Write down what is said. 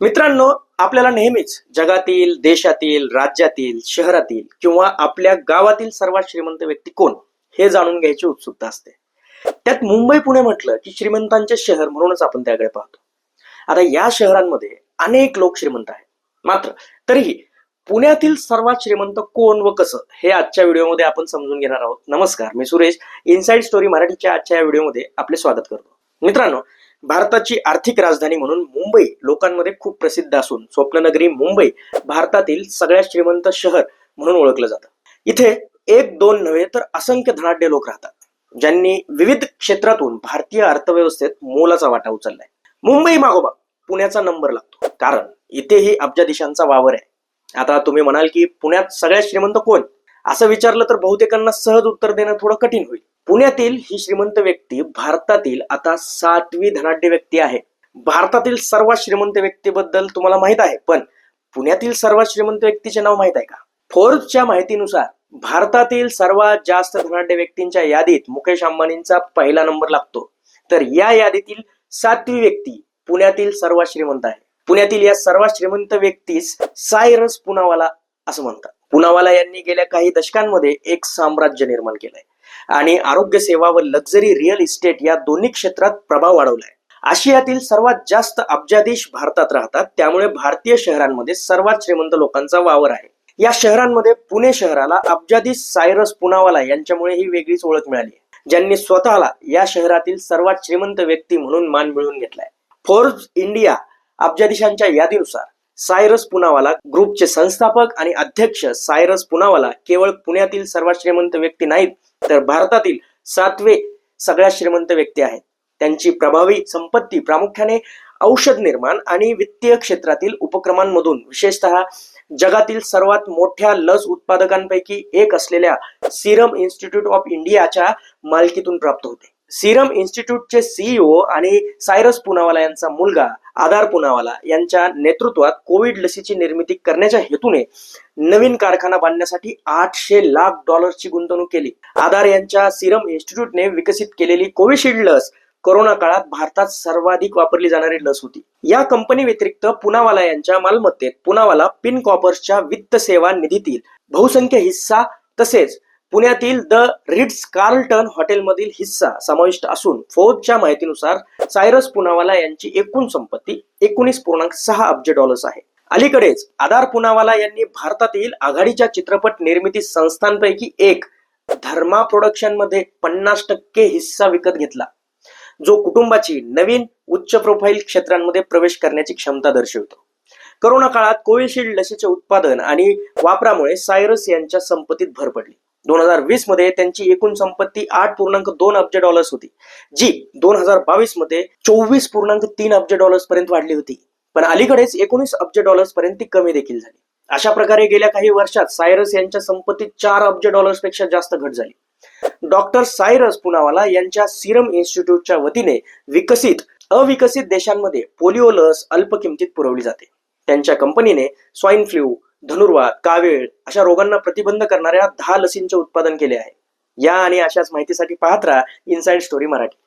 मित्रांनो आपल्याला नेहमीच जगातील देशातील राज्यातील शहरातील किंवा आपल्या गावातील सर्वात श्रीमंत व्यक्ती कोण हे जाणून घ्यायची उत्सुकता असते. त्यात मुंबई पुणे म्हटलं की श्रीमंतांचे शहर म्हणूनच आपण त्याकडे पाहतो. आता या शहरांमध्ये अनेक लोक श्रीमंत आहेत. मात्र तरीही पुण्यातील सर्वात श्रीमंत कोण व कसं हे आजच्या व्हिडिओमध्ये आपण समजून घेणार आहोत. नमस्कार मी सुरेश. इनसाइड स्टोरी मराठीच्या आजच्या या व्हिडिओमध्ये आपले स्वागत करतो. मित्रांनो भारताची आर्थिक राजधानी म्हणून मुंबई लोकांमध्ये खूप प्रसिद्ध असून स्वप्ननगरी मुंबई भारतातील सगळ्यात श्रीमंत शहर म्हणून ओळखलं जातं. इथे एक दोन नव्हे तर असंख्य धनाढ्य लोक राहतात ज्यांनी विविध क्षेत्रातून भारतीय अर्थव्यवस्थेत मोलाचा वाटा उचललाय. मुंबई मागोबा पुण्याचा नंबर लागतो कारण इथेही अब्जाधीशांचा वावर आहे. आता तुम्ही म्हणाल की पुण्यात सगळ्यात श्रीमंत कोण? असं विचारलं तर बहुतेकांना सहज उत्तर देणं थोडं कठीण होईल. पुण्यातील ही श्रीमंत व्यक्ती भारतातील आता सातवी धनाढ्य व्यक्ती आहे. भारतातील सर्वात श्रीमंत व्यक्तीबद्दल तुम्हाला माहीत आहे पण पुण्यातील सर्वात श्रीमंत व्यक्तीचे नाव माहीत आहे का? फोर्ब्सच्या माहितीनुसार भारतातील सर्वात जास्त धनाढ्य व्यक्तींच्या यादीत मुकेश अंबानींचा पहिला नंबर लागतो. तर या यादीतील सातवी व्यक्ती पुण्यातील सर्वात श्रीमंत आहे. पुण्यातील या सर्वात श्रीमंत व्यक्तीस सायरस पुनावाला असं म्हणतात. पुनावाला यांनी गेल्या काही दशकांमध्ये एक साम्राज्य निर्माण केलंय. आणि आरोग्य सेवा व लक्झरी रिअल इस्टेट या दोन्ही क्षेत्रात प्रभाव वाढवलाय. आशियातील सर्वात जास्त अब्जाधीश भारतात राहतात. त्यामुळे भारतीय शहरांमध्ये सर्वात श्रीमंत लोकांचा वावर आहे. या शहरांमध्ये पुणे शहराला अब्जाधीश सायरस पुनावाला यांच्यामुळे ही वेगळीच ओळख मिळाली ज्यांनी स्वतःला या शहरातील सर्वात श्रीमंत व्यक्ती म्हणून मान मिळवून घेतलाय. फोर्ब्स इंडिया अब्जाधीशांच्या यादीनुसार सायरस पुनावाला ग्रुपचे संस्थापक आणि अध्यक्ष सायरस पुनावाला केवळ पुण्यातील सर्वात श्रीमंत व्यक्ती नाहीत तर भारतातील सातवे सगळ्यात श्रीमंत व्यक्ती आहेत. त्यांची प्रभावी संपत्ती प्रामुख्याने औषध निर्माण आणि वित्तीय क्षेत्रातील उपक्रमांमधून विशेषतः जगातील सर्वात मोठ्या लस उत्पादकांपैकी एक असलेल्या सिरम इन्स्टिट्यूट ऑफ इंडियाच्या मालकीतून प्राप्त होते. सिरम इन्स्टिट्यूटचे सीईओ आणि सायरस पुनावाला यांचा मुलगा आधार पुनावाला यांच्या नेतृत्वात कोविड लसीची निर्मिती करण्याच्या हेतूने नवीन कारखाना बांधण्यासाठी आठशे लाख डॉलर्सची गुंतवणूक केली. आधार यांच्या सिरम इन्स्टिट्यूटने विकसित केलेली कोविशिल्ड लस कोरोना काळात भारतात सर्वाधिक वापरली जाणारी लस होती. या कंपनी व्यतिरिक्त पुनावाला यांच्या मालमत्तेत पुनावाला पिन कॉपर्सच्या वित्त सेवा निधीतील बहुसंख्य हिस्सा तसेच पुण्यातील द रिट्स कार्लटन हॉटेलमधील हिस्सा समाविष्ट असून फौजच्या माहितीनुसार सायरस पुनावाला यांची एकूण संपत्ती एकोणीस पूर्णांक सहा अब्ज डॉलर्स आहे. अलीकडेच आधार पुनावाला यांनी भारतातील आघाडीच्या चित्रपट निर्मिती संस्थांपैकी एक धर्मा प्रोडक्शनमध्ये पन्नास टक्के हिस्सा विकत घेतला जो कुटुंबाची नवीन उच्च प्रोफाईल क्षेत्रांमध्ये प्रवेश करण्याची क्षमता दर्शवतो. करोना काळात कोविशिल्ड लसीचे उत्पादन आणि वापरामुळे सायरस यांच्या संपत्तीत भर पडली. दोन हजार वीसमध्ये त्यांची एकूण संपत्ती आठ पूर्णांक दोन अब्ज डॉलर्स होती जी दोन हजार बावीसमध्ये चोवीस पूर्णांक तीन अब्ज डॉलर्स पर्यंत वाढली होती. पण अलीकडेच एकोणीस अब्ज डॉलर्स पर्यंत ती कमी देखील झाली. अशा प्रकारे गेल्या काही वर्षात सायरस यांच्या संपत्तीत चार अब्ज डॉलर्सपेक्षा जास्त घट झाली. डॉक्टर सायरस पुनावाला यांच्या सिरम इन्स्टिट्यूटच्या वतीने विकसित अविकसित देशांमध्ये पोलिओ लस अल्प किमतीत पुरवली जाते. त्यांच्या कंपनीने स्वाईन फ्लू धनुर्वात कावीळ अशा रोगांना प्रतिबंध करणाऱ्या दहा लसींचे उत्पादन केले आहे. या आणि अशाच माहितीसाठी पाहत राहा इनसाइड स्टोरी मराठी.